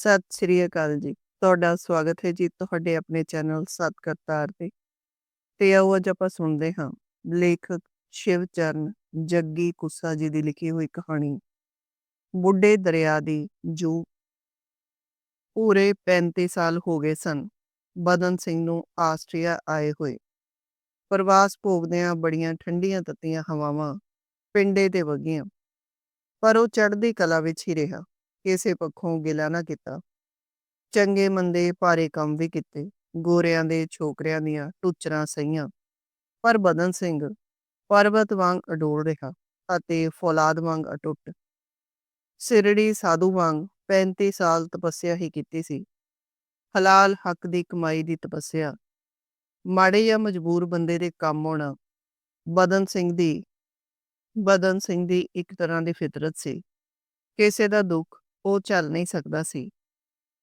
ਸਤਿ ਸ੍ਰੀ ਅਕਾਲ ਜੀ। ਤੁਹਾਡਾ ਸਵਾਗਤ ਹੈ ਜੀ ਤੁਹਾਡੇ ਆਪਣੇ ਚੈਨਲ ਸਤ ਕਰਤਾਰ ਤੇ। ਤੇ ਆਓ ਅੱਜ ਆਪਾਂ ਸੁਣਦੇ ਹਾਂ ਲੇਖਕ ਸ਼ਿਵ ਚਰਨ ਜੱਗੀ ਕੁੱਸਾ ਜੀ ਦੀ ਲਿਖੀ ਹੋਈ ਕਹਾਣੀ, ਬੁੱਢੇ ਦਰਿਆ ਦੀ ਜੂ। ਪੂਰੇ 35 ਸਾਲ ਹੋ ਗਏ ਸਨ, ਬਦਨ ਸਿੰਘ ਨੂੰ ਆਸਟਰੀਆ ਆਏ ਹੋਏ। ਪ੍ਰਵਾਸ ਭੋਗਦਿਆਂ ਬੜੀਆਂ ਠੰਡੀਆਂ ਤੱਤੀਆਂ ਹਵਾਵਾਂ ਪਿੰਡੇ ਤੇ ਵਗੀਆਂ, ਪਰ ਉਹ ਚੜ੍ਹਦੀ ਕਲਾ ਵਿੱਚ ਹੀ ਰਿਹਾ। ਕਿਸੇ ਪੱਖੋਂ ਗਿਲਾ ਨਾ ਕੀਤਾ। ਚੰਗੇ ਮੰਦੇ ਭਾਰੇ ਕੰਮ ਵੀ ਕੀਤੇ। ਗੋਰਿਆਂ ਦੇ ਛੋਕਰਿਆਂ ਦੀਆਂ ਟੁੱਚਰਾਂ ਸਹੀਆਂ। ਪਰ ਬਦਨ ਸਿੰਘ ਪਰਬਤ ਵਾਂਗ ਅਡੋਲ ਰਿਹਾ ਅਤੇ ਫੌਲਾਦ ਵਾਂਗ ਅਟੁੱਟ। ਸਿਰੜੀ ਸਾਧੂ ਵਾਂਗ 35 ਸਾਲ ਤਪੱਸਿਆ ਹੀ ਕੀਤੀ ਸੀ। ਹਲਾਲ ਹੱਕ ਦੀ ਕਮਾਈ ਦੀ ਤਪੱਸਿਆ। ਮਾੜੇ ਜਾਂ ਮਜਬੂਰ ਬੰਦੇ ਦੇ ਕੰਮ ਆਉਣਾ ਬਦਨ ਸਿੰਘ ਦੀ, ਬਦਨ ਸਿੰਘ ਦੀ ਇੱਕ ਤਰ੍ਹਾਂ ਦੀ ਫਿਤਰਤ ਸੀ। ਕਿਸੇ ਦਾ ਦੁੱਖ ਉਹ ਚੱਲ ਨਹੀਂ ਸਕਦਾ ਸੀ।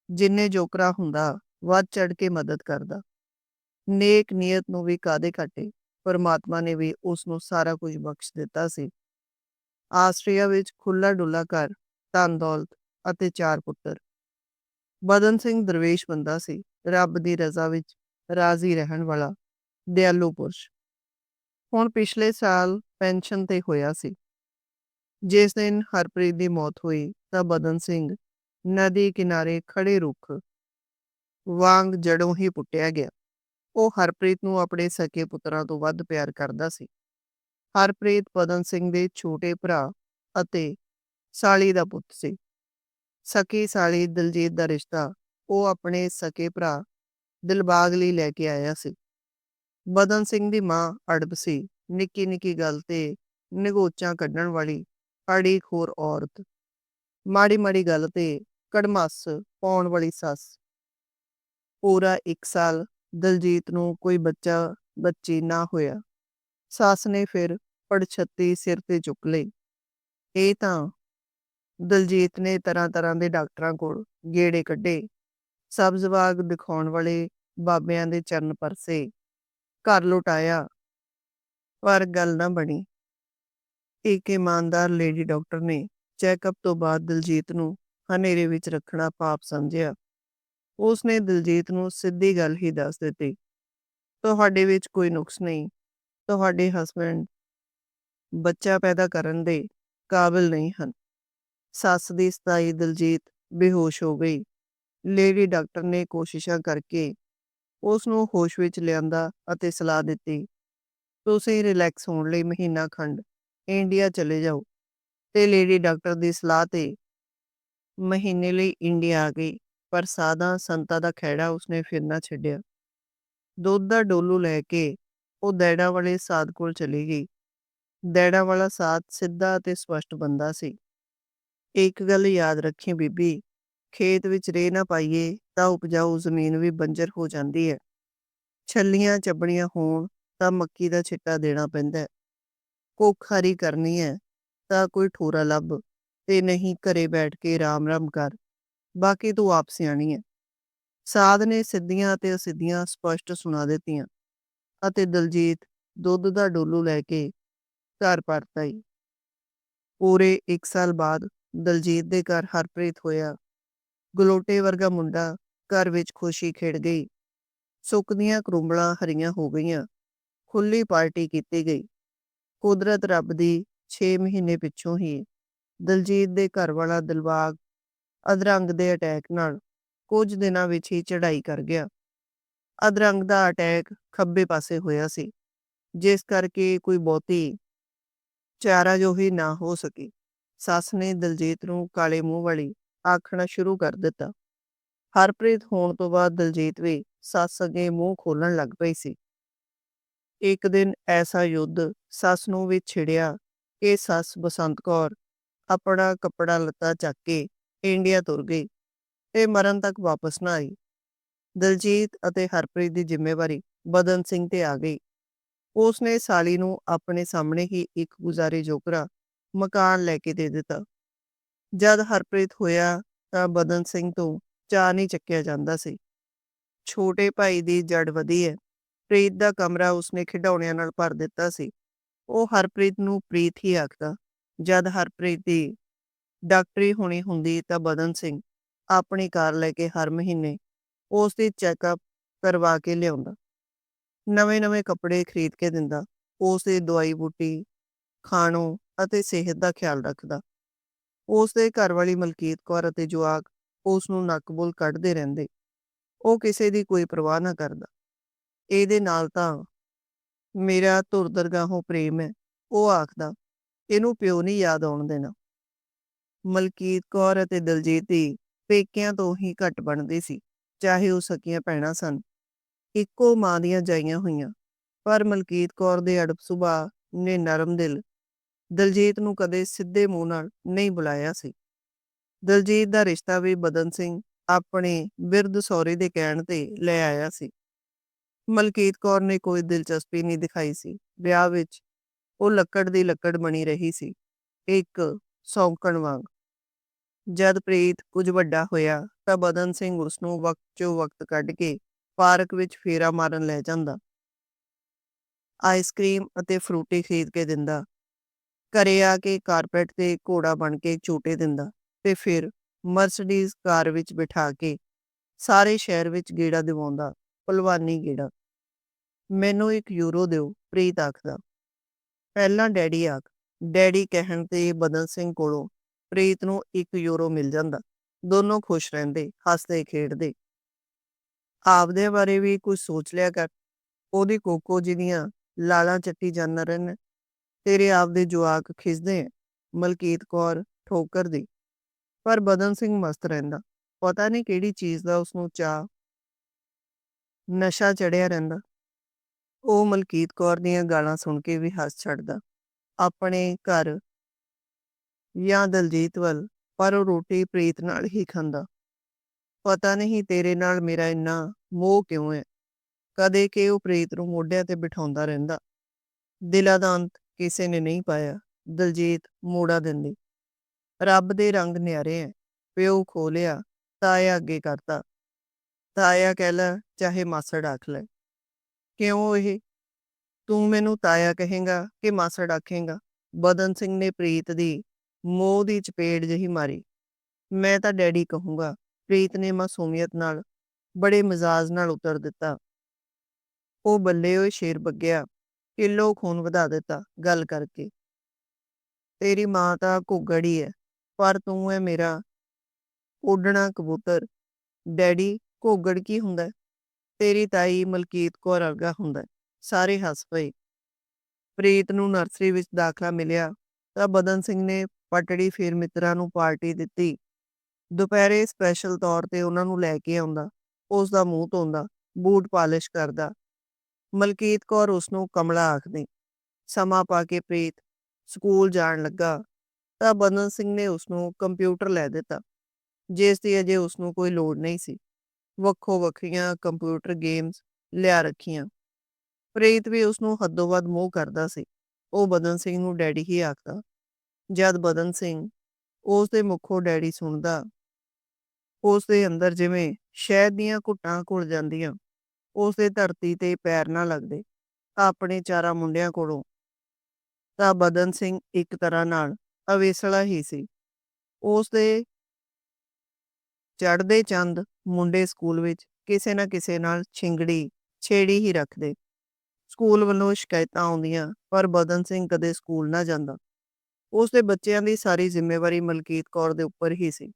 ਜਿੰਨੇ ਜੋਕਰਾ ਹੁੰਦਾ, ਵੱਧ ਚੜ ਕੇ ਮਦਦ ਕਰਦਾ। ਨੇਕ ਨੀਅਤ ਨੂੰ ਵੀ ਕਾਦੇ ਘਾਟੇ? ਪਰਮਾਤਮਾ ਨੇ ਵੀ ਉਸ ਨੂੰ ਸਾਰਾ ਕੁਝ ਬਖਸ਼ ਦਿੱਤਾ ਸੀ। ਆਸਟਰੀਆ ਵਿੱਚ ਖੁੱਲਾ ਡੁੱਲਾ ਘਰ ਧਨ ਦੌਲਤ ਅਤੇ ਚਾਰ ਪੁੱਤਰ। ਬਦਨ ਸਿੰਘ ਦਰਵੇਸ਼ ਬੰਦਾ ਸੀ। ਰੱਬ ਦੀ ਰਜ਼ਾ ਵਿੱਚ ਰਾਜ਼ੀ ਰਹਿਣ ਵਾਲਾ ਦਿਆਲੂ ਪੁਰਸ਼। ਹੁਣ ਪਿਛਲੇ ਸਾਲ ਪੈਨਸ਼ਨ ਤੇ ਹੋਇਆ ਸੀ। ਜਿਸ ਦਿਨ ਹਰਪ੍ਰੀਤ ਦੀ ਮੌਤ ਹੋਈ ਤਾਂ ਬਦਨ ਸਿੰਘ ਨਦੀ ਕਿਨਾਰੇ ਖੜੇ ਰੁੱਖ ਵਾਂਗ ਜੜੋਂ ਹੀ ਪੁੱਟਿਆ ਗਿਆ। ਉਹ ਹਰਪ੍ਰੀਤ ਨੂੰ ਆਪਣੇ ਸਕੇ ਪੁੱਤਰਾਂ ਤੋਂ ਵੱਧ ਪਿਆਰ ਕਰਦਾ ਸੀ। ਹਰਪ੍ਰੀਤ ਬਦਨ ਸਿੰਘ ਦੇ ਛੋਟੇ ਭਰਾ ਅਤੇ ਸਾਲੀ ਦਾ ਪੁੱਤ ਸੀ। ਸਕੀ ਸਾਲੀ ਦਿਲਜੀਤ ਦਾ ਰਿਸ਼ਤਾ ਉਹ ਆਪਣੇ ਸਕੇ ਭਰਾ ਦਿਲਬਾਗ ਲਈ ਲੈ ਕੇ ਆਇਆ ਸੀ। ਬਦਨ ਸਿੰਘ ਦੀ ਮਾਂ ਅੜਬ ਸੀ। ਨਿੱਕੀ ਨਿੱਕੀ ਗੱਲ ਤੇ ਨਿਗੋਚਾਂ ਕੱਢਣ ਵਾਲੀ ਅੜੀ ਖੋਰ ਔਰਤ ਮਾੜੀ ਮਾੜੀ ਗੱਲ ਤੇ ਕੜਮਸ ਪਾਉਣ ਵਾਲੀ ਸੱਸ। ਪੂਰਾ 1 ਸਾਲ ਦਲਜੀਤ ਨੂੰ ਕੋਈ ਬੱਚਾ, ਬੱਚੀ ਨਾ ਹੋਇਆ। ਸੱਸ ਨੇ ਫਿਰ ਪੜਛੱਤੀ ਸਿਰ ਤੇ ਚੁੱਕ ਲਈ ਇਹ ਤਾਂ ਦਲਜੀਤ ਨੇ ਤਰ੍ਹਾਂ ਤਰ੍ਹਾਂ ਦੇ ਡਾਕਟਰਾਂ ਕੋਲ ਗੇੜੇ ਕੱਢੇ। ਸਬਜ਼ ਬਾਗ ਦਿਖਾਉਣ ਵਾਲੇ ਬਾਬਿਆਂ ਦੇ ਚਰਨ ਪਰਸੇ। ਘਰ ਲੁਟਾਇਆ ਪਰ ਗੱਲ ਨਾ ਬਣੀ। ਇੱਕ ਇਮਾਨਦਾਰ ਲੇਡੀ ਡਾਕਟਰ ਨੇ ਚੈੱਕਅਪ ਤੋਂ ਬਾਅਦ ਦਿਲਜੀਤ ਨੂੰ ਹਨੇਰੇ ਵਿੱਚ ਰੱਖਣਾ ਪਾਪ ਸਮਝਿਆ। ਉਸ ਨੇ ਦਿਲਜੀਤ ਨੂੰ ਸਿੱਧੀ ਗੱਲ ਹੀ ਦੱਸ ਦਿੱਤੀ, ਤੁਹਾਡੇ ਵਿੱਚ ਕੋਈ ਨੁਕਸ ਨਹੀਂ, ਤੁਹਾਡੇ ਹਸਬੰਡ ਬੱਚਾ ਪੈਦਾ ਕਰਨ ਦੇ ਕਾਬਿਲ ਨਹੀਂ ਹਨ। ਸੱਸ ਦੀ ਸਤਾਈ ਦਿਲਜੀਤ ਬੇਹੋਸ਼ ਹੋ ਗਈ। ਲੇਡੀ ਡਾਕਟਰ ਨੇ ਕੋਸ਼ਿਸ਼ਾਂ ਕਰਕੇ ਉਸ ਨੂੰ ਹੋਸ਼ ਵਿੱਚ ਲਿਆਂਦਾ ਅਤੇ ਸਲਾਹ ਦਿੱਤੀ, ਤੁਸੀਂ ਰਿਲੈਕਸ ਹੋਣ ਲਈ ਮਹੀਨਾ ਖੰਡ ਇੰਡੀਆ ਚਲੇ ਜਾਓ। ਤੇ ਲੇਡੀ ਡਾਕਟਰ ਦੀ ਸਲਾਹ ਤੇ ਮਹੀਨੇ ਲਈ ਇੰਡੀਆ ਆ ਗਈ, ਪਰ ਸਾਦਾ ਸੰਤਾ ਦਾ ਖਹਿੜਾ ਉਸਨੇ ਫਿਰ ਨਾ ਛੱਡਿਆ। ਦੁੱਧ ਦਾ ਡੋਲੂ ਲੈ ਕੇ ਉਹ ਦੈੜਾ ਵਾਲੇ ਸਾਧ ਕੋਲ ਚਲੀ ਗਈ। ਦੈੜਾ ਵਾਲਾ ਸਾਧ ਸਿੱਧਾ ਤੇ ਸਪਸ਼ਟ ਬੰਦਾ ਸੀ। ਇੱਕ ਗੱਲ ਯਾਦ ਰੱਖੀ ਬੀਬੀ, ਖੇਤ ਵਿੱਚ ਰੇ ਨਾ ਪਾਈਏ ਤਾਂ ਉਪਜਾਊ ਜ਼ਮੀਨ ਵੀ ਬੰਜਰ ਹੋ ਜਾਂਦੀ ਹੈ। ਛੱਲੀਆਂ ਚੱਬਣੀਆਂ ਹੋਣ ਤਾਂ ਮੱਕੀ ਦਾ ਛਿੱਟਾ ਦੇਣਾ ਪੈਂਦਾ ਹੈ ਕਰਨੀ ਹੈ ਤਾਂ ਕੋਈ ਠੋਰਾ ਲੱਭ ਤੇ ਨਹੀਂ ਘਰੇ ਬੈਠ ਕੇ ਰਾਮ-ਰਾਮ ਕਰ ਬਾਕੀ ਤੂੰ ਆਪ ਸਿਆਣੀ ਹੈ ਸਾਧ ਨੇ ਸਿੱਧੀਆਂ ਤੇ ਅਸਿੱਧੀਆਂ ਸਪਸ਼ਟ ਸੁਣਾ ਦਿੱਤੀਆਂ ਅਤੇ ਦਲਜੀਤ ਦੁੱਧ ਦਾ ਡੋਲੂ ਲੈ ਕੇ ਘਰ ਪਰਤ ਆਈ ਪੂਰੇ 1 ਸਾਲ ਬਾਅਦ ਦਲਜੀਤ ਦੇ ਘਰ ਹਰਪ੍ਰੀਤ ਹੋਇਆ ਗਲੋਟੇ ਵਰਗਾ ਮੁੰਡਾ ਘਰ ਵਿੱਚ ਖੁਸ਼ੀ ਖਿੜ ਗਈ ਸੁੱਕ ਦੀਆਂ ਕਰੁੰਬਲਾਂ ਹਰੀਆਂ ਹੋ ਗਈਆਂ ਖੁੱਲੀ ਪਾਰਟੀ ਕੀਤੀ ਗਈ ਕੁਦਰਤ ਰੱਬ ਦੀ 6 ਮਹੀਨੇ ਪਿੱਛੋਂ ਹੀ ਦਲਜੀਤ ਦੇ ਘਰ ਵਾਲਾ ਦਿਲਬਾਗ ਅਧਰੰਗ ਦੇ ਅਟੈਕ ਨਾਲ ਕੁਝ ਦਿਨਾਂ ਵਿੱਚ ਹੀ ਚੜ੍ਹਾਈ ਕਰ ਗਿਆ। ਅਧਰੰਗ ਦਾ ਅਟੈਕ ਖੱਬੇ ਪਾਸੇ ਹੋਇਆ ਸੀ, ਜਿਸ ਕਰਕੇ ਕੋਈ ਬਹੁਤੀ ਚਾਰਾ ਜੋ ਹੀ ਨਾ ਹੋ ਸਕੀ। ਸੱਸ ਨੇ ਦਲਜੀਤ ਨੂੰ ਕਾਲੇ ਮੂੰਹ ਵਾਲੀ ਆਖਣਾ ਸ਼ੁਰੂ ਕਰ ਦਿੱਤਾ। ਹਰਪ੍ਰੀਤ ਹੋਣ ਤੋਂ ਬਾਅਦ ਦਲਜੀਤ ਵੀ ਸੱਸ ਅੱਗੇ ਮੂੰਹ ਖੋਲਣ ਲੱਗ ਪਈ ਸੀ। ਇੱਕ ਦਿਨ ਐਸਾ ਯੁੱਧ, ਸੱਸ ਨੂੰ ਵੀ ਛਿੜਿਆ ਕਿ ਸੱਸ ਬਸੰਤ ਕੌਰ ਆਪਣਾ ਕੱਪੜਾ ਲੱਤਾ ਚੱਕ ਕੇ ਇੰਡੀਆ ਤੁਰ ਗਈ ਤੇ ਮਰਨ ਤੱਕ ਵਾਪਸ ਨਾ ਆਈ। ਦਲਜੀਤ ਅਤੇ ਹਰਪ੍ਰੀਤ ਦੀ ਜ਼ਿੰਮੇਵਾਰੀ ਬਦਨ ਸਿੰਘ ਤੇ ਆ ਗਈ। ਉਸ ਨੇ ਸਾਲੀ ਨੂੰ ਆਪਣੇ ਸਾਹਮਣੇ ਹੀ ਇੱਕ ਗੁਜ਼ਾਰੇ ਜੋਕਰਾ ਮਕਾਨ ਲੈ ਕੇ ਦੇ ਦਿੱਤਾ। ਜਦ ਹਰਪ੍ਰੀਤ ਹੋਇਆ ਤਾਂ ਬਦਨ ਸਿੰਘ ਤੋਂ ਚਾਹ ਨਹੀਂ ਚੱਕਿਆ ਜਾਂਦਾ ਸੀ। ਛੋਟੇ ਭਾਈ ਦੀ ਜੜ ਵਧੀ ਹੈ। ਪ੍ਰੀਤ ਦਾ ਕਮਰਾ ਉਸਨੇ ਖਿਡੌਣਿਆਂ ਨਾਲ ਭਰ ਦਿੱਤਾ ਸੀ। ਉਹ ਹਰਪ੍ਰੀਤ ਨੂੰ ਪ੍ਰੀਤ ਹੀ ਆਖਦਾ। ਜਦ ਹਰਪ੍ਰੀਤ ਦੀ ਡਾਕਟਰੀ ਹੋਣੀ ਹੁੰਦੀ ਤਾਂ ਬਦਨ ਸਿੰਘ ਆਪਣੀ ਕਾਰ ਲੈ ਕੇ ਹਰ ਮਹੀਨੇ ਉਸ ਦੀ ਚੈੱਕਅਪ ਕਰਵਾ ਕੇ ਲਿਆਉਂਦਾ। ਨਵੇਂ-ਨਵੇਂ ਕੱਪੜੇ ਖਰੀਦ ਕੇ ਦਿੰਦਾ। ਉਸ ਦੀ ਦਵਾਈ ਬੂਟੀ, ਖਾਣੋਂ ਅਤੇ ਸਿਹਤ ਦਾ ਖਿਆਲ ਰੱਖਦਾ। ਉਸ ਦੇ ਘਰ ਵਾਲੀ ਮਲਕੀਤ ਕੌਰ ਅਤੇ ਜਵਾਕ ਉਸ ਨੂੰ ਨੱਕ-ਬੁੱਲ ਕੱਢਦੇ ਰਹਿੰਦੇ। ਉਹ ਕਿਸੇ ਦੀ ਕੋਈ ਪਰਵਾਹ ਨਾ ਕਰਦਾ। ਇਹਦੇ ਨਾਲ ਤਾਂ ਮੇਰਾ ਧੁਰ ਦਰਗਾਹੋਂ ਪ੍ਰੇਮ ਹੈ, ਉਹ ਆਖਦਾ, ਇਹਨੂੰ ਪਿਓ ਨਹੀਂ ਯਾਦ ਆਉਣ ਦੇਣਾ। ਮਲਕੀਤ ਕੌਰ ਅਤੇ ਦਲਜੀਤ ਦੀ ਪੇਕਿਆਂ ਤੋਂ ਹੀ ਘੱਟ ਬਣਦੀ ਸੀ, ਚਾਹੇ ਉਹ ਸਕੀਆਂ ਭੈਣਾਂ ਸਨ। ਇੱਕੋ ਮਾਂ ਦੀਆਂ ਜਾਈਆਂ ਹੋਈਆਂ, ਪਰ ਮਲਕੀਤ ਕੌਰ ਦੇ ਅੜਬ ਸੁਭਾਅ ਨੇ ਨਰਮ ਦਿਲ ਦਲਜੀਤ ਨੂੰ ਕਦੇ ਸਿੱਧੇ ਮੂੰਹ ਨਾਲ ਨਹੀਂ ਬੁਲਾਇਆ ਸੀ। ਦਲਜੀਤ ਦਾ ਰਿਸ਼ਤਾ ਵੀ ਬਦਨ ਸਿੰਘ ਆਪਣੇ ਬਿਰਧ ਸਹੁਰੇ ਦੇ ਕਹਿਣ ਤੇ ਲੈ ਆਇਆ ਸੀ। ਮਲਕੀਤ ਕੌਰ ਨੇ ਕੋਈ ਦਿਲਚਸਪੀ ਨਹੀਂ ਦਿਖਾਈ ਸੀ। ਵਿਆਹ ਵਿੱਚ ਉਹ ਲੱਕੜ ਦੀ ਲੱਕੜ ਬਣੀ ਰਹੀ ਸੀ, ਇੱਕ ਸੌਂਕਣ ਵਾਂਗ। ਜਦ ਪ੍ਰੀਤ ਕੁਝ ਵੱਡਾ ਹੋਇਆ ਤਾਂ ਬਦਨ ਸਿੰਘ ਉਸ ਨੂੰ ਵਕਤ ਚੋਂ ਵਕਤ ਕੱਢ ਕੇ ਪਾਰਕ ਵਿੱਚ ਫੇਰਾ ਮਾਰਨ ਲੈ ਜਾਂਦਾ। ਆਈਸਕ੍ਰੀਮ ਅਤੇ ਫਰੂਟੀ ਖਰੀਦ ਕੇ ਦਿੰਦਾ। ਘਰੇ ਆ ਕੇ ਕਾਰਪੈਟ ਤੇ ਘੋੜਾ ਬਣ ਕੇ ਝੂਟੇ ਦਿੰਦਾ ਤੇ ਫਿਰ ਮਰਸੀਡੀਜ਼ ਕਾਰ ਵਿੱਚ ਬਿਠਾ ਕੇ ਸਾਰੇ ਸ਼ਹਿਰ ਵਿੱਚ ਗੇੜਾ ਦਿਵਾਉਂਦਾ, ਭਲਵਾਨੀ ਗੇੜਾ। ਮੈਨੂੰ ਇੱਕ ਯੂਰੋ ਦਿਓ, ਪ੍ਰੀਤ ਆਖਦਾ। ਪਹਿਲਾਂ ਡੈਡੀ ਆਖ, ਡੈਡੀ ਕਹਿਣ ਤੇ ਬਦਨ ਸਿੰਘ ਕੋਲੋਂ ਪ੍ਰੀਤ ਨੂੰ 1 ਯੂਰੋ ਮਿਲ ਜਾਂਦਾ। ਦੋਨੋਂ ਖੁਸ਼ ਰਹਿੰਦੇ, ਹੱਸਦੇ, ਖੇਡਦੇ। ਆਪਦੇ ਬਾਰੇ ਵੀ ਕੁਝ ਸੋਚ ਲਿਆ ਕਰ। ਉਹਦੀ ਕੋਕੋ ਜੀ ਦੀਆਂ ਲਾਲਾਂ ਚੱਟੀ ਜਾਂਦਾ ਰਹਿਣ ਤੇਰੇ ਆਪਦੇ ਜਵਾਕ ਖਿਸਦੇ ਐ ਮਲਕੀਤ ਕੌਰ ਠੋਕਰ ਦੀ। ਪਰ ਬਦਨ ਸਿੰਘ ਮਸਤ ਰਹਿੰਦਾ। ਪਤਾ ਨਹੀਂ ਕਿਹੜੀ ਚੀਜ਼ ਦਾ ਉਸ ਨੂੰ ਚਾਹ ਨਸ਼ਾ ਚੜਿਆ ਰਹਿੰਦਾ। ਉਹ ਮਲਕੀਤ ਕੌਰ ਦੀਆਂ ਗਾਲਾਂ ਸੁਣ ਕੇ ਵੀ ਹੱਸ ਛੱਡਦਾ। ਆਪਣੇ ਘਰ ਜਾਂ ਦਲਜੀਤ ਵੱਲ, ਪਰ ਉਹ ਰੋਟੀ ਪ੍ਰੀਤ ਨਾਲ ਹੀ ਖਾਂਦਾ। ਪਤਾ ਨਹੀਂ ਤੇਰੇ ਨਾਲ ਮੇਰਾ ਇੰਨਾ ਮੋਹ ਕਿਉਂ ਹੈ? ਕਦੇ ਕਿ ਉਹ ਪ੍ਰੀਤ ਨੂੰ ਮੋਢਿਆਂ ਤੇ ਬਿਠਾਉਂਦਾ ਰਹਿੰਦਾ। ਦਿਲਾਂ ਦਾ ਅੰਤ ਕਿਸੇ ਨੇ ਨਹੀਂ ਪਾਇਆ। ਦਲਜੀਤ ਮੋੜਾ ਦਿੰਦੀ। ਰੱਬ ਦੇ ਰੰਗ ਨਿਆਰੇ ਐ। ਪਿਓ ਖੋਲਿਆ ਤਾਇਆ ਅੱਗੇ ਕਰਤਾ। ਤਾਇਆ ਕਹਿ ਲੈ, ਚਾਹੇ ਮਾਸੜ ਆਖ ਲੈ। ਕਿਉਂ ਇਹ? ਤੂੰ ਮੈਨੂੰ ਤਾਇਆ ਕਹੇਗਾ ਕਿ ਮਾਸੜ ਆਖੇਗਾ, ਬਦਨ ਸਿੰਘ ਨੇ ਪ੍ਰੀਤ ਦੀ ਮੋਹ ਦੀ ਚਪੇੜ ਜਹੀ ਮਾਰੀ। ਮੈਂ ਤਾਂ ਡੈਡੀ ਕਹੂੰਗਾ, ਪ੍ਰੀਤ ਨੇ ਮਾਸੂਮੀਅਤ ਨਾਲ ਬੜੇ ਮਜ਼ਾਜ ਨਾਲ ਉਤਰ ਦਿੱਤਾ। ਉਹ ਬੱਲੇ ਹੋਏ ਸ਼ੇਰ ਬੱਗਿਆ, ਕਿਲੋ ਖੂਨ ਵਧਾ ਦਿੱਤਾ ਗੱਲ ਕਰਕੇ। ਤੇਰੀ ਮਾਂ ਤਾਂ ਘੁੱਗੜੀ ਹੈ ਪਰ ਤੂੰ ਹੈ ਮੇਰਾ ਉੱਡਣਾ ਕਬੂਤਰ। ਡੈਡੀ, ਘੋਗੜ ਕੀ ਹੁੰਦਾ? ਤੇਰੀ ਤਾਈ ਮਲਕੀਤ ਕੌਰ ਵਰਗਾ ਹੁੰਦਾ ਸਾਰੇ ਹੱਸ ਪਏ। ਪ੍ਰੀਤ ਨੂੰ ਨਰਸਰੀ ਵਿੱਚ ਦਾਖਲਾ ਮਿਲਿਆ ਤਾਂ ਬਦਨ ਸਿੰਘ ਨੇ ਪਟੜੀ ਫੇਰ ਮਿੱਤਰਾਂ ਨੂੰ ਪਾਰਟੀ ਦਿੱਤੀ। ਦੁਪਹਿਰੇ ਸਪੈਸ਼ਲ ਤੌਰ ਤੇ ਉਹਨਾਂ ਨੂੰ ਲੈ ਕੇ ਆਉਂਦਾ। ਉਸ ਦਾ ਮੂੰਹ ਧੋਂਦਾ, ਬੂਟ ਪਾਲਿਸ਼ ਕਰਦਾ। ਮਲਕੀਤ ਕੌਰ ਉਸ ਨੂੰ ਕਮਲਾ ਆਖਦੀ। ਸਮਾਂ ਪਾ ਕੇ ਪ੍ਰੀਤ ਸਕੂਲ ਜਾਣ ਲੱਗਾ ਤਾਂ ਬਦਨ ਸਿੰਘ ਨੇ ਉਸ ਨੂੰ ਕੰਪਿਊਟਰ ਲੈ ਦਿੱਤਾ। ਜਿਸ ਦੀ ਅਜੇ ਉਸ ਨੂੰ ਕੋਈ ਲੋੜ ਨਹੀਂ ਸੀ। ਵੱਖੋ ਵੱਖਰੀਆਂ ਕੰਪਿਊਟਰ ਗੇਮਸ ਲਿਆ ਰੱਖੀਆਂ। ਪ੍ਰੀਤ ਵੀ ਉਸ ਨੂੰ ਹੱਦੋਂ ਵੱਧ ਮੋਹ ਕਰਦਾ ਸੀ। ਉਹ ਬਦਨ ਸਿੰਘ ਨੂੰ ਡੈਡੀ ਹੀ ਆਖਦਾ। ਜਦ ਬਦਨ ਸਿੰਘ ਉਸ ਦੇ ਮੁਖੋਂ ਡੈਡੀ ਸੁਣਦਾ ਉਸ ਦੇ ਅੰਦਰ ਜਿਵੇਂ ਸ਼ਹਿਦ ਦੀਆਂ ਘੁੱਟਾਂ ਘੁਲ ਜਾਂਦੀਆਂ ਉਸ ਦੇ ਧਰਤੀ ਤੇ ਪੈਰ ਨਾ ਲੱਗਦੇ, ਆਪਣੇ ਚਾਰਾਂ ਮੁੰਡਿਆਂ ਕੋਲੋਂ, ਤਾਂ ਬਦਨ ਸਿੰਘ ਇੱਕ ਤਰ੍ਹਾਂ ਨਾਲ ਅਵੇਸਲਾ ਹੀ ਸੀ। ਉਸ ਦੇ ਚੜਦੇ ਚੰਦ ਮੁੰਡੇ ਸਕੂਲ ਵਿੱਚ ਕਿਸੇ ਨਾ ਕਿਸੇ ਨਾਲ ਛਿੰਗੜੀ, ਛੇੜੀ ਹੀ ਰੱਖਦੇ। ਸਕੂਲ ਵੱਲੋਂ ਸ਼ਿਕਾਇਤਾਂ ਆਉਂਦੀਆਂ, ਪਰ ਬਦਨ ਸਿੰਘ ਕਦੇ ਸਕੂਲ ਨਾ ਜਾਂਦਾ। ਉਸ ਦੇ ਬੱਚਿਆਂ ਦੀ ਸਾਰੀ ਜ਼ਿੰਮੇਵਾਰੀ ਮਲਕੀਤ ਕੌਰ ਦੇ ਉੱਪਰ ਹੀ ਸੀ।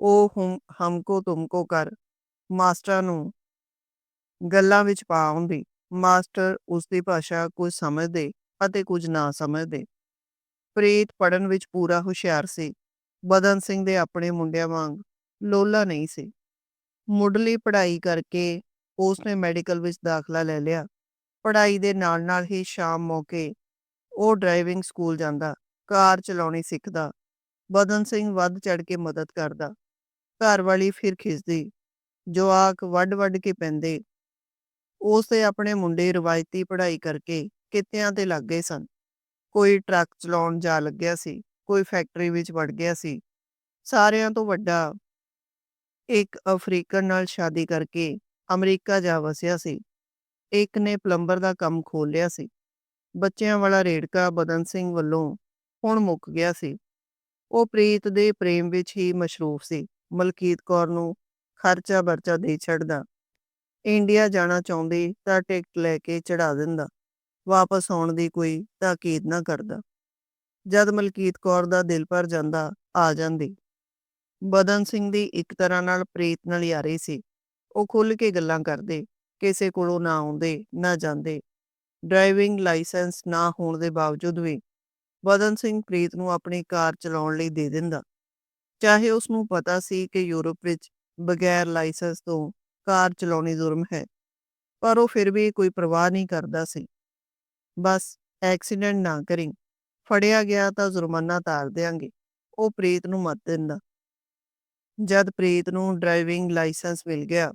ਉਹ ਹਮ ਹਮਕੋ ਤੁਮਕੋ ਕਰ, ਮਾਸਟਰਾਂ ਨੂੰ ਗੱਲਾਂ ਵਿੱਚ ਪਾ ਆਉਂਦੀ। ਮਾਸਟਰ ਉਸ ਦੀ ਭਾਸ਼ਾ ਕੁਝ ਸਮਝਦੇ ਅਤੇ ਕੁਝ ਨਾ ਸਮਝਦੇ। ਪ੍ਰੀਤ ਪੜਨ ਵਿੱਚ ਪੂਰਾ ਹੁਸ਼ਿਆਰ ਸੀ। ਬਦਨ ਸਿੰਘ ਦੇ ਆਪਣੇ ਮੁੰਡਿਆਂ ਵਾਂਗ ਲੋਲਾ ਨਹੀਂ ਸੀ। ਮੁੱਢਲੀ ਪੜ੍ਹਾਈ ਕਰਕੇ ਉਸ ਨੇ ਮੈਡੀਕਲ ਵਿੱਚ ਦਾਖਲਾ ਲੈ ਲਿਆ। ਪੜ੍ਹਾਈ ਦੇ ਨਾਲ-ਨਾਲ ਹੀ ਸ਼ਾਮ ਮੌਕੇ ਉਹ ਡਰਾਈਵਿੰਗ ਸਕੂਲ ਜਾਂਦਾ, ਕਾਰ ਚਲਾਉਣੀ ਸਿੱਖਦਾ, ਬਦਨ ਸਿੰਘ ਵੱਧ ਚੜ ਕੇ ਮਦਦ ਕਰਦਾ। ਘਰ ਵਾਲੀ ਫਿਰ ਖਿਸਦੀ, ਜਵਾਕ ਵੱਡ-ਵੱਡ ਕੇ ਪੈਂਦੇ। ਉਸ ਦੇ ਆਪਣੇ ਮੁੰਡੇ ਰਵਾਇਤੀ ਪੜ੍ਹਾਈ ਕਰਕੇ ਕਿੱਤਿਆਂ ਤੇ ਲੱਗ ਗਏ ਸਨ। ਕੋਈ ਟਰੱਕ ਚਲਾਉਣ ਜਾ ਲੱਗਿਆ ਸੀ, ਕੋਈ ਫੈਕਟਰੀ ਵਿੱਚ ਵੜ ਗਿਆ ਸੀ। ਸਾਰਿਆਂ ਤੋਂ ਵੱਡਾ ਇੱਕ ਅਫਰੀਕਨ ਨਾਲ ਸ਼ਾਦੀ ਕਰਕੇ ਅਮਰੀਕਾ ਜਾ ਵਸਿਆ ਸੀ। ਇੱਕ ਨੇ ਪਲੰਬਰ ਦਾ ਕੰਮ ਖੋਲ ਲਿਆ ਸੀ। ਬੱਚਿਆਂ ਵਾਲਾ ਰੇੜਕਾ ਬਦਨ ਸਿੰਘ ਵੱਲੋਂ ਹੁਣ ਮੁੱਕ ਗਿਆ ਸੀ। ਉਹ ਪ੍ਰੀਤ ਦੇ ਪ੍ਰੇਮ ਵਿੱਚ ਹੀ ਮਸ਼ਰੂਫ ਸੀ। ਮਲਕੀਤ ਕੌਰ ਨੂੰ ਖਰਚਾ ਵਰਚਾ ਦੇ ਛੱਡਦਾ, ਇੰਡੀਆ ਜਾਣਾ ਚਾਹੁੰਦੀ ਤਾਂ ਟਿਕਟ ਲੈ ਕੇ ਚੜਾ ਦਿੰਦਾ, ਵਾਪਸ ਆਉਣ ਦੀ ਕੋਈ ਤਾਕੀਦ ਨਾ ਕਰਦਾ। ਜਦ ਮਲਕੀਤ ਕੌਰ ਦਾ ਦਿਲ ਭਰ ਜਾਂਦਾ, ਆ ਜਾਂਦੀ। ਬਦਨ ਸਿੰਘ ਦੀ ਇੱਕ ਤਰ੍ਹਾਂ ਨਾਲ ਪ੍ਰੀਤ ਨਾਲ ਯਾਰੀ ਸੀ। ਉਹ ਖੁੱਲ ਕੇ ਗੱਲਾਂ ਕਰਦੇ, ਕਿਸੇ ਕੋਲੋਂ ਨਾ ਆਉਂਦੇ, ਨਾ ਜਾਂਦੇ। ਡਰਾਈਵਿੰਗ ਲਾਇਸੈਂਸ ਨਾ ਹੋਣ ਦੇ ਬਾਵਜੂਦ ਵੀ ਬਦਨ ਸਿੰਘ ਪ੍ਰੀਤ ਨੂੰ ਆਪਣੀ ਕਾਰ ਚਲਾਉਣ ਲਈ ਦੇ ਦਿੰਦਾ। ਚਾਹੇ ਉਸ ਨੂੰ ਪਤਾ ਸੀ ਕਿ ਯੂਰਪ ਵਿੱਚ ਬਗੈਰ ਲਾਇਸੈਂਸ ਤੋਂ ਕਾਰ ਚਲਾਉਣੀ ਜ਼ੁਰਮ ਹੈ, ਪਰ ਉਹ ਫਿਰ ਵੀ ਕੋਈ ਪਰਵਾਹ ਨਹੀਂ ਕਰਦਾ ਸੀ। ਬਸ ਐਕਸੀਡੈਂਟ ਨਾ ਕਰੀ, ਫੜਿਆ ਗਿਆ ਤਾਂ ਜੁਰਮਾਨਾ ਤਾਰ ਦੇਾਂਗੇ ਉਹ ਪ੍ਰੀਤ ਨੂੰ ਮਤ ਦਿੰਦਾ। ਜਦ ਪ੍ਰੀਤ ਨੂੰ ਡਰਾਈਵਿੰਗ ਲਾਇਸੈਂਸ ਮਿਲ ਗਿਆ,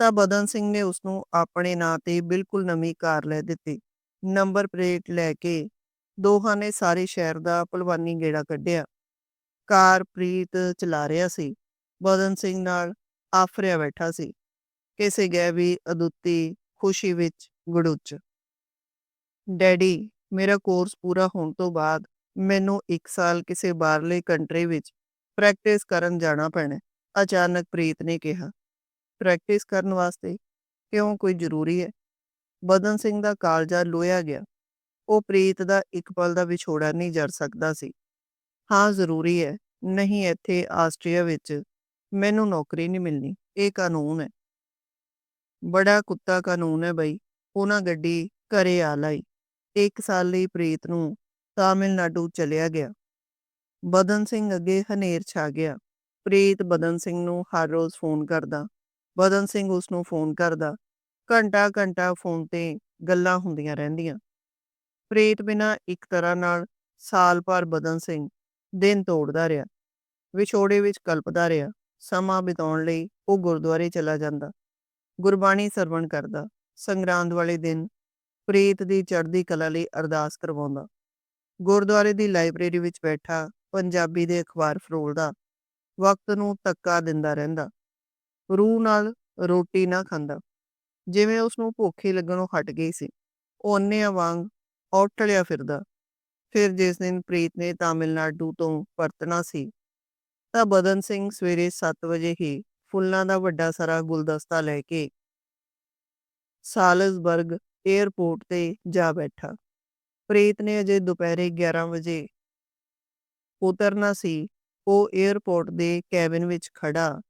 ਤਾਂ ਬਦਨ ਸਿੰਘ ਨੇ ਉਸ ਨੂੰ ਆਪਣੇ ਨਾਂ ਤੇ ਬਿਲਕੁਲ ਨਵੀਂ ਕਾਰ ਲੈ ਦਿੱਤੀ। ਨੰਬਰ ਪਲੇਟ ਲੈ ਕੇ ਦੋਹਾਂ ਨੇ ਸਾਰੇ ਸ਼ਹਿਰ ਦਾ ਭਲਵਾਨੀ ਗੇੜਾ ਕੱਢਿਆ। ਕਾਰ ਪ੍ਰੀਤ ਚਲਾ ਰਿਹਾ ਸੀ। ਬਦਨ ਸਿੰਘ ਨਾਲ ਆਫਰਿਆ ਬੈਠਾ ਸੀ। ਕਿਸੇ ਗਏ ਵੀ ਅਦੁੱਤੀ, ਖੁਸ਼ੀ ਵਿੱਚ ਗੜੁੱਚ। ਡੈਡੀ, ਮੇਰਾ ਕੋਰਸ ਪੂਰਾ ਹੋਣ ਤੋਂ ਬਾਅਦ ਮੈਨੂੰ 1 ਸਾਲ ਕਿਸੇ ਬਾਹਰਲੇ ਕੰਟਰੀ ਵਿੱਚ ਪ੍ਰੈਕਟਿਸ ਕਰਨ ਜਾਣਾ ਪੈਣਾ, ਅਚਾਨਕ ਪ੍ਰੀਤ ਨੇ ਕਿਹਾ। ਪ੍ਰੈਕਟਿਸ ਕਰਨ ਵਾਸਤੇ ਕਿਉਂ ਕੋਈ ਜ਼ਰੂਰੀ ਹੈ? ਬਦਨ ਸਿੰਘ ਦਾ ਕਾਲਜਾ ਲੋਇਆ ਗਿਆ। ਉਹ ਪ੍ਰੀਤ ਦਾ ਇੱਕ ਪਲ ਦਾ ਵਿਛੋੜਾ ਨਹੀਂ ਜਰ ਸਕਦਾ ਸੀ। ਹਾਂ, ਜ਼ਰੂਰੀ ਹੈ। ਨਹੀਂ, ਇੱਥੇ ਆਸਟਰੀਆ ਵਿੱਚ ਮੈਨੂੰ ਨੌਕਰੀ ਨਹੀਂ ਮਿਲਣੀ। ਇਹ ਕਾਨੂੰਨ ਹੈ। ਬੜਾ ਕੁੱਤਾ ਕਾਨੂੰਨ ਹੈ ਬਈ। ਉਹਨਾਂ ਗੱਡੀ ਘਰੇ ਆ ਲਈ। ਇੱਕ ਸਾਲ ਲਈ ਪ੍ਰੀਤ ਨੂੰ ਤਾਮਿਲਨਾਡੂ ਚਲਿਆ ਗਿਆ। ਬਦਨ ਸਿੰਘ ਅੱਗੇ ਹਨੇਰ ਛਾ ਗਿਆ। ਪ੍ਰੀਤ ਬਦਨ ਸਿੰਘ ਨੂੰ ਹਰ ਰੋਜ਼ ਫੋਨ ਕਰਦਾ। ਬਦਨ ਸਿੰਘ ਉਸ ਨੂੰ ਫੋਨ ਕਰਦਾ। ਘੰਟਾ ਘੰਟਾ ਫੋਨ ਤੇ ਗੱਲਾਂ ਹੁੰਦੀਆਂ ਰਹਿੰਦੀਆਂ। ਪ੍ਰੀਤ ਬਿਨਾ ਇੱਕ ਤਰ੍ਹਾਂ ਨਾਲ ਸਾਲ ਭਰ ਬਦਨ ਸਿੰਘ ਦਿਨ ਤੋੜਦਾ ਰਿਹਾ। ਵਿਛੋੜੇ ਵਿੱਚ ਕਲਪਦਾ ਰਿਹਾ। ਸਮਾਂ ਬਿਤਾਉਣ ਲਈ ਉਹ ਗੁਰਦੁਆਰੇ ਚਲਾ ਜਾਂਦਾ। ਗੁਰਬਾਣੀ ਸਰਵਣ ਕਰਦਾ। ਸੰਗਰਾਂਦ ਵਾਲੇ ਦਿਨ ਪ੍ਰੀਤ ਦੀ ਚੜ੍ਹਦੀ ਕਲਾ ਲਈ ਅਰਦਾਸ ਕਰਵਾਉਂਦਾ। ਗੁਰਦੁਆਰੇ ਦੀ ਲਾਇਬ੍ਰੇਰੀ ਵਿੱਚ ਬੈਠਾ ਪੰਜਾਬੀ ਦੇ ਅਖਬਾਰ ਫਰੋਲਦਾ, ਵਕਤ ਨੂੰ ਧੱਕਾ ਦਿੰਦਾ ਰਹਿੰਦਾ। ਰੂਹ ਨਾਲ ਰੋਟੀ ਨਾ ਖਾਂਦਾ। ਜਿਵੇਂ ਉਸ ਨੂੰ ਭੁੱਖ ਲੱਗਣੋਂ ਹਟ ਗਈ ਸੀ ਉਹ ਅੰਨਿਆਂ ਵਾਂਗ ਔਟਲਿਆ ਫਿਰਦਾ। ਫਿਰ ਜਿਸ ਦਿਨ ਪ੍ਰੀਤ ਨੇ ਤਾਮਿਲਨਾਡੂ ਤੋਂ ਪਰਤਣਾ ਸੀ, ਤਾਂ ਬਦਨ ਸਿੰਘ ਸਵੇਰੇ 7 ਵਜੇ ਹੀ ਫੁੱਲਾਂ ਦਾ ਵੱਡਾ ਸਾਰਾ ਗੁਲਦਸਤਾ ਲੈ ਕੇ ਸਾਲਜ਼ਬਰਗ 에ਅਰਪੋਰਟ ਤੇ ਜਾ ਬੈਠਾ। ਪ੍ਰੀਤ ਨੇ ਅਜੇ ਦੁਪਹਿਰੇ 11 ਵਜੇ ਉਤਰਨਾ ਸੀ, ਉਹ 에ਅਰਪੋਰਟ ਦੇ ਕੈਬਿਨ ਵਿੱਚ ਖੜਾ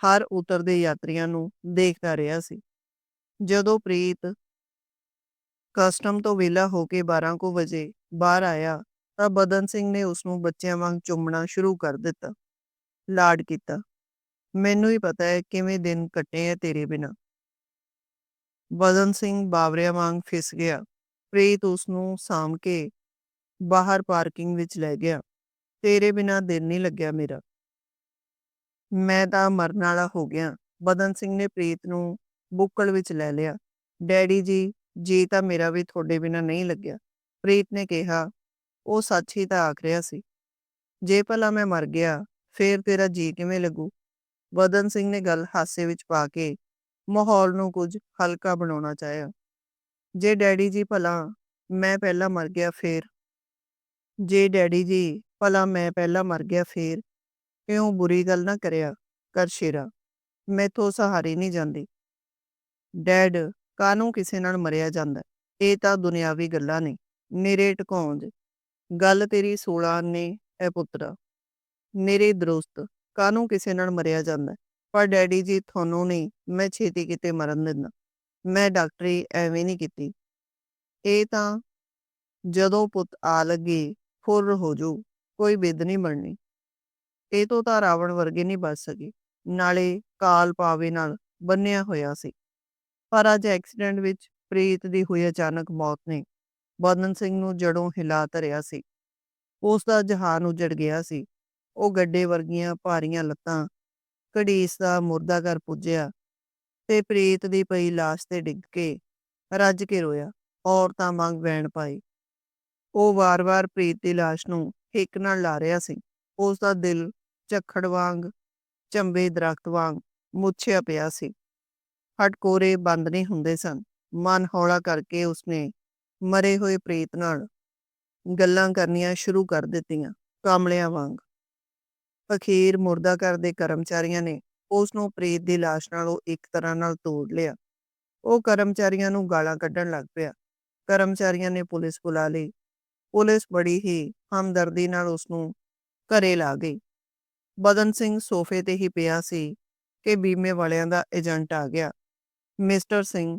ਹਰ ਉਤਰਦੇ ਯਾਤਰੀਆਂ ਨੂੰ ਦੇਖਦਾ ਰਿਹਾ ਸੀ। ਜਦੋਂ ਪ੍ਰੀਤ ਕਸਟਮ ਤੋਂ ਵਿਲਾ ਹੋ ਕੇ 12 ਕੁ ਵਜੇ ਬਾਹਰ ਆਇਆ, ਤਾਂ ਬਦਨ ਸਿੰਘ ਨੇ ਉਸ ਨੂੰ ਬੱਚਿਆਂ ਵਾਂਗ ਚੁੰਮਣਾ ਸ਼ੁਰੂ ਕਰ ਦਿੱਤਾ। ਲਾਡ ਕੀਤਾ, ਮੈਨੂੰ ਹੀ ਪਤਾ ਹੈ ਕਿਵੇਂ ਦਿਨ ਕੱਟੇ ਐ ਤੇਰੇ ਬਿਨਾ। ਬਦਨ ਸਿੰਘ ਬਾਵਰਿਆਂ ਵਾਂਗ ਫਿਸ ਗਿਆ। ਪ੍ਰੀਤ ਉਸ ਨੂੰ ਸਾਮ ਕੇ ਬਾਹਰ ਪਾਰਕਿੰਗ ਵਿੱਚ ਲੈ ਗਿਆ। ਤੇਰੇ ਬਿਨਾ ਦਿਨ ਨਹੀਂ ਲੱਗਿਆ ਮੇਰਾ। ਮੈਂ ਤਾਂ ਮਰਨ ਵਾਲਾ ਹੋ ਗਿਆ। ਬਦਨ ਸਿੰਘ ਨੇ ਪ੍ਰੀਤ ਨੂੰ ਬੁੱਕਲ ਵਿੱਚ ਲੈ ਲਿਆ। ਡੈਡੀ ਜੀ ਜੀ ਤਾਂ ਮੇਰਾ ਵੀ ਤੁਹਾਡੇ ਬਿਨਾ ਨਹੀਂ ਲੱਗਿਆ। ਪ੍ਰੀਤ ਨੇ ਕਿਹਾ, ਉਹ ਸੱਚ ਹੀ ਤਾਂ ਆਖ ਰਿਹਾ ਸੀ। ਜੇ ਭਲਾ ਮੈਂ ਮਰ ਗਿਆ, ਫੇਰ ਤੇਰਾ ਜੀ ਕਿਵੇਂ ਲੱਗੂ? ਬਦਨ ਸਿੰਘ ਨੇ ਗੱਲ ਹਾਸੇ ਵਿੱਚ ਪਾ ਕੇ ਮਾਹੌਲ ਨੂੰ ਕੁਝ ਹਲਕਾ ਬਣਾਉਣਾ ਚਾਹਿਆ। ਜੇ ਡੈਡੀ ਜੀ ਭਲਾ ਮੈਂ ਪਹਿਲਾਂ ਮਰ ਗਿਆ, ਫੇਰ ਜੇ ਡੈਡੀ ਜੀ, ਭਲਾ ਮੈਂ ਪਹਿਲਾਂ ਮਰ ਗਿਆ ਫੇਰ? ਕਿਉਂ ਬੁਰੀ ਗੱਲ ਨਾ ਕਰਿਆ ਕਰ ਸ਼ੇਰਾ। ਮੈਥੋਂ ਸਹਾਰੀ ਨਹੀਂ ਜਾਂਦੀ। ਡੈਡ ਕਾਨੂੰ ਕਿਸੇ ਨਾਲ ਮਰਿਆ ਜਾਂਦਾ? ਇਹ ਤਾਂ ਦੁਨਿਆਵੀ ਗੱਲਾਂ ਨੇ। ਮੇਰੇ ਟਕਾਉਂਜ ਗੱਲ ਤੇਰੀ 16 ਨੇ, ਐ ਪੁੱਤਰਾ। ਮੇਰੇ ਦਰੁਸਤ। ਕਾਨੂੰ ਕਿਸੇ ਨਾਲ ਮਰਿਆ ਜਾਂਦਾ? ਪਰ ਡੈਡੀ ਜੀ, ਤੁਹਾਨੂੰ ਨਹੀਂ। ਮੈਂ ਛੇਤੀ ਕਿਤੇ ਮਰਨ ਦਿੰਦਾ। ਮੈਂ ਡਾਕਟਰੀ ਐਵੇਂ ਨਹੀਂ ਕੀਤੀ। ਇਹ ਤਾਂ ਜਦੋਂ ਪੁੱਤ ਆ ਲੱਗੇ ਫੁਰ ਹੋ ਜੂ ਕੋਈ ਬਿੱਦ ਨਹੀਂ ਬਣਨੀ। ਇਹ ਤੋਂ ਤਾਂ ਰਾਵਣ ਵਰਗੇ ਨਹੀਂ ਬਚ ਸਕੇ, ਨਾਲੇ ਕਾਲ ਪਾਵੇ ਨਾਲ ਬੰਨਿਆ ਹੋਇਆ ਸੀ। ਪਰ ਅੱਜ ਐਕਸੀਡੈਂਟ ਵਿੱਚ ਪ੍ਰੀਤ ਦੀ ਹੋਈ ਅਚਾਨਕ ਮੌਤ ਨੇ ਬਦਨ ਸਿੰਘ ਨੂੰ ਜੜੋਂ ਹਿਲਾ ਧਰਿਆ ਸੀ। ਉਸ ਦਾ ਜਹਾਨ ਉਜੜ ਗਿਆ ਸੀ। ਉਹ ਗੱਡੇ ਵਰਗੀਆਂ ਭਾਰੀਆਂ ਲੱਤਾਂ, ਘੜੀਸ ਦਾ ਮੁਰਦਾ ਘਰ ਪੁੱਜਿਆ ਤੇ ਪ੍ਰੀਤ ਦੀ ਪਈ ਲਾਸ਼ ਤੇ ਡਿੱਗ ਕੇ ਰੱਜ ਕੇ ਰੋਇਆ। ਔਰਤਾਂ ਮੰਗ ਵੈਣ ਪਾਈ। ਉਹ ਵਾਰ-ਵਾਰ ਪ੍ਰੀਤ ਦੀ ਲਾਸ਼ ਨੂੰ ਹਿੱਕ ਨਾਲ ਲਾ ਰਿਹਾ ਸੀ। ਉਸ ਦਾ ਦਿਲ ਝੱਖੜ ਵਾਂਗ, ਚੰਬੇ ਦਰਖਤ ਵਾਂਗ ਮੁੱਛਿਆ ਪਿਆ ਸੀ। ਹਟਕੋਰੇ ਬੰਦ ਨਹੀਂ ਹੁੰਦੇ ਸਨ। ਮਨ ਹੌਲਾ ਕਰਕੇ ਉਸਨੇ ਮਰੇ ਹੋਏ ਪ੍ਰੀਤ ਨਾਲ ਗੱਲਾਂ ਕਰਨੀਆਂ ਸ਼ੁਰੂ ਕਰ ਦਿੱਤੀਆਂ ਕਾਮਲਿਆਂ ਵਾਂਗ। ਅਖੀਰ ਮੁਰਦਾ ਘਰ ਦੇ ਕਰਮਚਾਰੀਆਂ ਨੇ ਉਸ ਨੂੰ ਪ੍ਰੀਤ ਦੀ ਲਾਸ਼ ਨਾਲੋਂ ਇੱਕ ਤਰ੍ਹਾਂ ਨਾਲ ਤੋੜ ਲਿਆ। ਉਹ ਕਰਮਚਾਰੀਆਂ ਨੂੰ ਗਾਲਾਂ ਕੱਢਣ ਲੱਗ ਪਿਆ। ਕਰਮਚਾਰੀਆਂ ਨੇ ਪੁਲਿਸ ਬੁਲਾ ਲਈ। ਪੁਲਿਸ ਬੜੀ ਹੀ ਹਮਦਰਦੀ ਨਾਲ ਉਸ ਨੂੰ ਘਰੇ ਲਾ ਗਈ। ਬਦਨ ਸਿੰਘ ਸੋਫੇ ਤੇ ਹੀ ਪਿਆ ਸੀ ਕਿ ਬੀਮੇ ਵਾਲਿਆਂ ਦਾ ਏਜੰਟ ਆ ਗਿਆ। ਮਿਸਟਰ ਸਿੰਘ,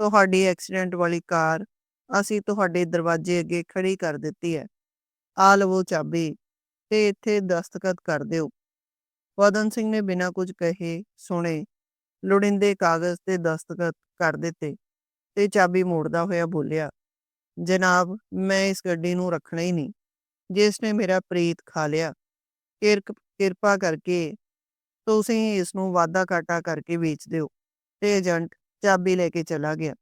ਤੁਹਾਡੀ ਐਕਸੀਡੈਂਟ ਵਾਲੀ ਕਾਰ ਅਸੀਂ ਤੁਹਾਡੇ ਦਰਵਾਜ਼ੇ ਅੱਗੇ ਖੜੀ ਕਰ ਦਿੱਤੀ ਹੈ। ਆ ਲਵੋ ਚਾਬੀ ਤੇ ਇੱਥੇ ਦਸਤਖਤ ਕਰ ਦਿਓ। ਵਦਨ ਸਿੰਘ ਨੇ ਬਿਨਾਂ ਕੁਝ ਕਹੇ ਸੁਣੇ ਲੋੜਿੰਦੇ ਕਾਗਜ਼ ਤੇ ਦਸਤਖਤ ਕਰ ਦਿੱਤੇ ਤੇ ਚਾਬੀ ਮੋੜਦਾ ਹੋਇਆ ਬੋਲਿਆ ਜਨਾਬ, ਮੈਂ ਇਸ ਗੱਡੀ ਨੂੰ ਰੱਖਣਾ ਹੀ ਨਹੀਂ। ਜਿਸ ਨੇ ਮੇਰਾ ਪ੍ਰੀਤ ਖਾ ਲਿਆ। ਕਿਰਕ ਕਿਰਪਾ ਕਰਕੇ ਤੁਸੀਂ ਇਸ ਨੂੰ ਵਾਧਾ ਕਾਟਾ ਕਰਕੇ ਵੇਚ ਦਿਓ। ਤੇ ਏਜੰਟ ਚਾਬੀ ਲੈ ਕੇ ਚਲਾ ਗਿਆ।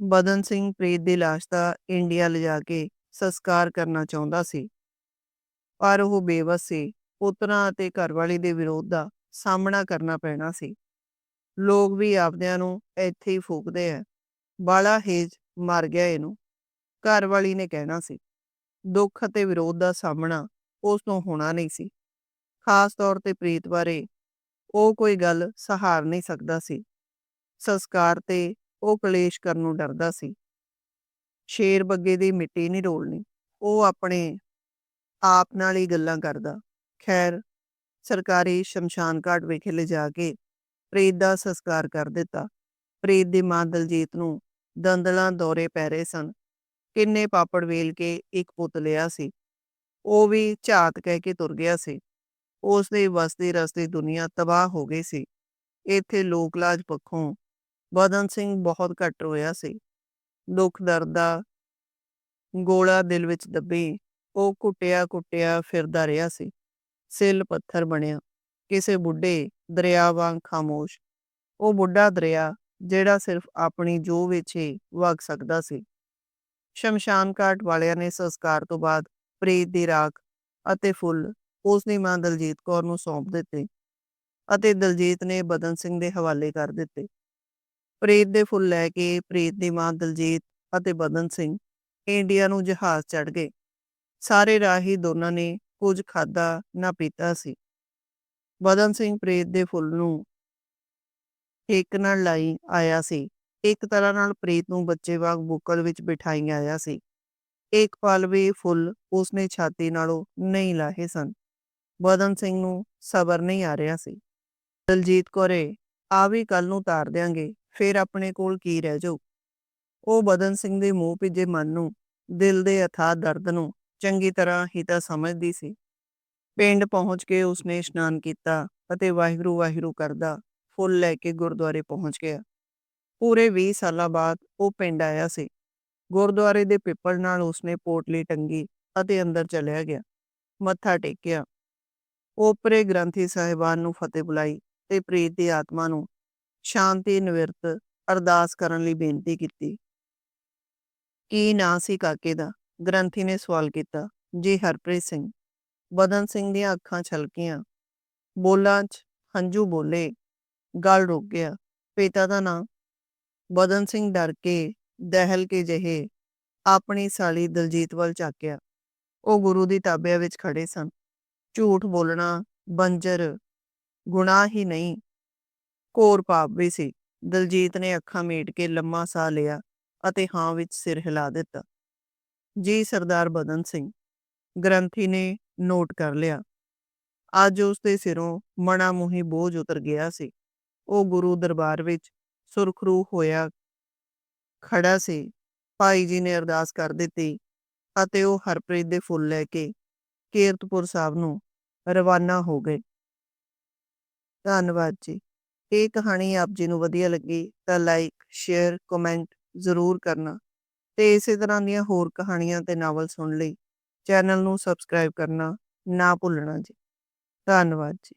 ਬਦਨ ਸਿੰਘ ਪ੍ਰੀਤ ਦੀ ਲਾਸ਼ ਦਾ ਇੰਡੀਆ ਲਿਜਾ ਕੇ ਸੰਸਕਾਰ ਕਰਨਾ ਚਾਹੁੰਦਾ ਸੀ। ਪਰ ਉਹ ਬੇਵਸ ਸੀ। ਪੁੱਤਰਾਂ ਅਤੇ ਘਰਵਾਲੀ ਦੇ ਵਿਰੋਧ ਦਾ ਸਾਹਮਣਾ ਕਰਨਾ ਪੈਣਾ ਸੀ। ਲੋਕ ਵੀ ਆਪਦਿਆਂ ਨੂੰ ਇੱਥੇ ਹੀ ਫੂਕਦੇ ਆ। ਬਾਲਾ ਹੇਜ ਮਰ ਗਿਆ ਇਹਨੂੰ। ਘਰਵਾਲੀ ਨੇ ਕਹਿਣਾ ਸੀ, ਦੁੱਖ ਅਤੇ ਵਿਰੋਧ ਦਾ ਸਾਹਮਣਾ ਉਸ ਨੂੰ ਹੋਣਾ ਨਹੀਂ ਸੀ। ਖਾਸ ਤੌਰ ਤੇ ਪ੍ਰੀਤ ਬਾਰੇ ਉਹ ਕੋਈ ਗੱਲ ਸਹਾਰ ਨਹੀਂ ਸਕਦਾ ਸੀ। ਸੰਸਕਾਰ ਤੇ ਉਹ ਕਲੇਸ਼ ਕਰਨ ਨੂੰ ਡਰਦਾ ਸੀ। ਸ਼ੇਰ ਬੱਗੇ ਦੀ ਮਿੱਟੀ ਨਹੀਂ ਰੋਲਣੀ, ਉਹ ਆਪਣੇ ਆਪ ਨਾਲ ਹੀ ਗੱਲਾਂ ਕਰਦਾ। ਖੈਰ, ਸਰਕਾਰੀ ਸ਼ਮਸ਼ਾਨ ਘਾਟ ਵਿਖੇ ਲਿਜਾ ਕੇ ਪ੍ਰੀਤ ਦਾ ਸੰਸਕਾਰ ਕਰ ਦਿੱਤਾ। ਪ੍ਰੀਤ ਦੀ ਮਾਂ ਦਲਜੀਤ ਨੂੰ ਦੰਦਲਾਂ ਦੌਰੇ ਪੈ ਰਹੇ ਸਨ। ਕਿੰਨੇ ਪਾਪੜ ਵੇਲ ਕੇ ਇੱਕ ਪੁੱਤ ਲਿਆ ਸੀ। ਉਹ ਵੀ ਝਾਤ ਕਹਿ ਕੇ ਤੁਰ ਗਿਆ ਸੀ। ਉਸ ਦੀ ਵਸਦੀ ਰਸਦੀ ਦੁਨੀਆ ਤਬਾਹ ਹੋ ਗਈ ਸੀ। ਇੱਥੇ ਲੋਕ ਲਾਜ ਪੱਖੋਂ ਬਦਨ ਸਿੰਘ ਬਹੁਤ ਘੱਟ ਹੋਇਆ ਸੀ। ਦੁੱਖ ਦਰਦ ਦਾ ਗੋਲਾ ਦਿਲ ਵਿੱਚ ਦੱਬੀ ਉਹ ਕੁੱਟਿਆ ਕੁੱਟਿਆ ਫਿਰਦਾ ਰਿਹਾ ਸੀ। ਸਿਲ ਪੱਥਰ ਬਣਿਆ। ਕਿਸੇ ਬੁੱਢੇ ਦਰਿਆ ਵਾਂਗ ਖਾਮੋਸ਼। ਉਹ ਬੁੱਢਾ ਦਰਿਆ ਜਿਹੜਾ ਸਿਰਫ ਆਪਣੀ ਜੋ ਵਿੱਚ ਹੀ ਵਗ ਸਕਦਾ ਸੀ। ਸ਼ਮਸ਼ਾਨ ਘਾਟ ਵਾਲਿਆਂ ਨੇ ਸੰਸਕਾਰ ਤੋਂ ਬਾਅਦ ਪ੍ਰੀਤ ਦੀ ਰਾਖ ਅਤੇ ਫੁੱਲ ਉਸ ਦੀ ਮਾਂ ਦਲਜੀਤ ਕੌਰ ਨੂੰ ਸੌਂਪ ਦਿੱਤੇ ਅਤੇ ਦਲਜੀਤ ਨੇ ਬਦਨ ਸਿੰਘ ਦੇ ਹਵਾਲੇ ਕਰ ਦਿੱਤੇ। ਪ੍ਰੀਤ ਦੇ ਫੁੱਲ ਲੈ ਕੇ ਪ੍ਰੀਤ ਦੀ ਮਾਂ ਦਲਜੀਤ ਅਤੇ ਬਦਨ ਸਿੰਘ ਇੰਡੀਆ ਨੂੰ ਜਹਾਜ਼ ਚੜ ਗਏ। ਸਾਰੇ ਰਾਹੀ ਦੋਨਾਂ ਨੇ ਕੁਝ ਖਾਦਾ ਨਾ ਪੀਤਾ ਸੀ। ਬਦਨ ਸਿੰਘ ਪ੍ਰੀਤ ਦੇ ਫੁੱਲ ਨੂੰ ਇੱਕ ਨਾਲ ਲਾਈ ਆਇਆ ਸੀ। ਇੱਕ ਤਰ੍ਹਾਂ ਨਾਲ ਪ੍ਰੀਤ ਨੂੰ ਬੱਚੇ ਵਾਂਗ ਬੁੱਕਲ ਵਿੱਚ ਬਿਠਾਈ ਆਇਆ ਸੀ। ਇੱਕ ਪਲ ਵੀ ਫੁੱਲ ਉਸਨੇ ਛਾਤੀ ਨਾਲੋਂ ਨਹੀਂ ਲਾਹੇ ਸਨ। ਬਦਨ ਸਿੰਘ ਨੂੰ ਸਬਰ ਨਹੀਂ ਆ ਰਿਹਾ ਸੀ। ਦਲਜੀਤ ਕੋਰੇ ਆ ਵੀ ਕੱਲ ਨੂੰ ਤਾਰ ਦਿਆਂਗੇ, ਫਿਰ ਆਪਣੇ ਕੋਲ ਕੀ ਰਹਿ ਜਾਊ? ਉਹ ਬਦਨ ਸਿੰਘ ਦੇ ਮੂੰਹ ਭਿੱਜੇ ਮਨ ਨੂੰ, ਦਿਲ ਦੇ ਅਥਾਹ ਦਰਦ ਨੂੰ ਚੰਗੀ ਤਰ੍ਹਾਂ ਹੀ ਤਾਂ ਸਮਝਦੀ ਸੀ। ਪਿੰਡ ਪਹੁੰਚ ਕੇ ਉਸਨੇ ਇਸ਼ਨਾਨ ਕੀਤਾ ਅਤੇ ਵਾਹਿਗੁਰੂ ਵਾਹਿਗੁਰੂ ਕਰਦਾ ਫੁੱਲ ਲੈ ਕੇ ਗੁਰਦੁਆਰੇ ਪਹੁੰਚ ਗਿਆ। ਪੂਰੇ 20 ਸਾਲਾਂ ਬਾਅਦ ਉਹ ਪਿੰਡ ਆਇਆ ਸੀ। ਗੁਰਦੁਆਰੇ ਦੇ ਪਿੱਪਲ ਨਾਲ ਉਸਨੇ ਪੋਟਲੀ ਟੰਗੀ ਅਤੇ ਅੰਦਰ ਚਲਿਆ ਗਿਆ। ਮੱਥਾ ਟੇਕਿਆ। ਉਪਰੇ ਗ੍ਰੰਥੀ ਸਾਹਿਬਾਨ ਨੂੰ ਫਤਿਹ ਬੁਲਾਈ ਤੇ ਪ੍ਰੀਤ ਦੀ ਆਤਮਾ ਨੂੰ ਸ਼ਾਂਤੀ, ਨਿਵਰਤ, ਅਰਦਾਸ ਕਰਨ ਲਈ ਬੇਨਤੀ ਕੀਤੀ। ਕੀ ਨਾਂ ਸੀ ਕਾਕੇ ਦਾ? ਗ੍ਰੰਥੀ ਨੇ ਸਵਾਲ ਕੀਤਾ। ਜੀ, ਹਰਪ੍ਰੀਤ ਸਿੰਘ। ਬਦਨ ਸਿੰਘ ਦੀਆਂ ਅੱਖਾਂ ਛਲਕੀਆਂ। ਬੋਲਾਂ 'ਚ ਹੰਝੂ ਬੋਲੇ। ਗਲ ਰੁਕ ਗਿਆ। ਪਿਤਾ ਦਾ ਨਾਂ ਬਦਨ ਸਿੰਘ ਡਰ ਕੇ ਦਹਿਲ ਕੇ ਜਿਹੇ ਆਪਣੀ ਸਾਲੀ ਦਲਜੀਤ ਵੱਲ ਝਾਕਿਆ। ਉਹ ਗੁਰੂ ਦੀ ਤਾਬਿਆ ਵਿੱਚ ਖੜੇ ਸਨ। ਝੂਠ ਬੋਲਣਾ, ਬੰਜਰ, ਗੁਨਾਹ ਹੀ ਨਹੀਂ ਕੋਰ ਪਾਪ ਵੀ ਸੀ। ਦਲਜੀਤ ਨੇ ਅੱਖਾਂ ਮੀਟ ਕੇ ਲੰਮਾ ਸਾਹ ਲਿਆ ਅਤੇ ਹਾਂ ਵਿੱਚ ਸਿਰ ਹਿਲਾ ਦਿੱਤਾ। ਜੀ ਸਰਦਾਰ ਬਦਨ ਸਿੰਘ, ਗ੍ਰੰਥੀ ਨੇ ਨੋਟ ਕਰ ਲਿਆ। ਅੱਜ ਉਸ ਦੇ ਸਿਰੋਂ ਮਣਾ ਮੁਹੀ ਬੋਝ ਉਤਰ ਗਿਆ ਸੀ। ਉਹ ਗੁਰੂ ਦਰਬਾਰ ਵਿੱਚ ਸੁਰਖਰੂ ਹੋਇਆ ਖੜਾ ਸੀ। ਭਾਈ ਜੀ ਨੇ ਅਰਦਾਸ ਕਰ ਦਿੱਤੀ ਅਤੇ ਉਹ ਹਰਪ੍ਰੀਤ ਦੇ ਫੁੱਲ ਲੈ ਕੇ ਕੀਰਤਪੁਰ ਸਾਹਿਬ ਨੂੰ ਰਵਾਨਾ ਹੋ ਗਏ। ਧੰਨਵਾਦ ਜੀ। ਇਹ ਕਹਾਣੀ ਆਪ ਜੀ ਨੂੰ ਵਧੀਆ ਲੱਗੀ ਤਾਂ ਲਾਈਕ, ਸ਼ੇਅਰ, ਕਮੈਂਟ ਜ਼ਰੂਰ ਕਰਨਾ ਤੇ ਇਸੇ ਤਰ੍ਹਾਂ ਦੀਆਂ ਹੋਰ ਕਹਾਣੀਆਂ ਤੇ ਨਾਵਲ ਸੁਣ ਲਈ ਚੈਨਲ ਨੂੰ ਸਬਸਕ੍ਰਾਈਬ ਕਰਨਾ ਨਾ ਭੁੱਲਣਾ ਜੀ। ਧੰਨਵਾਦ ਜੀ।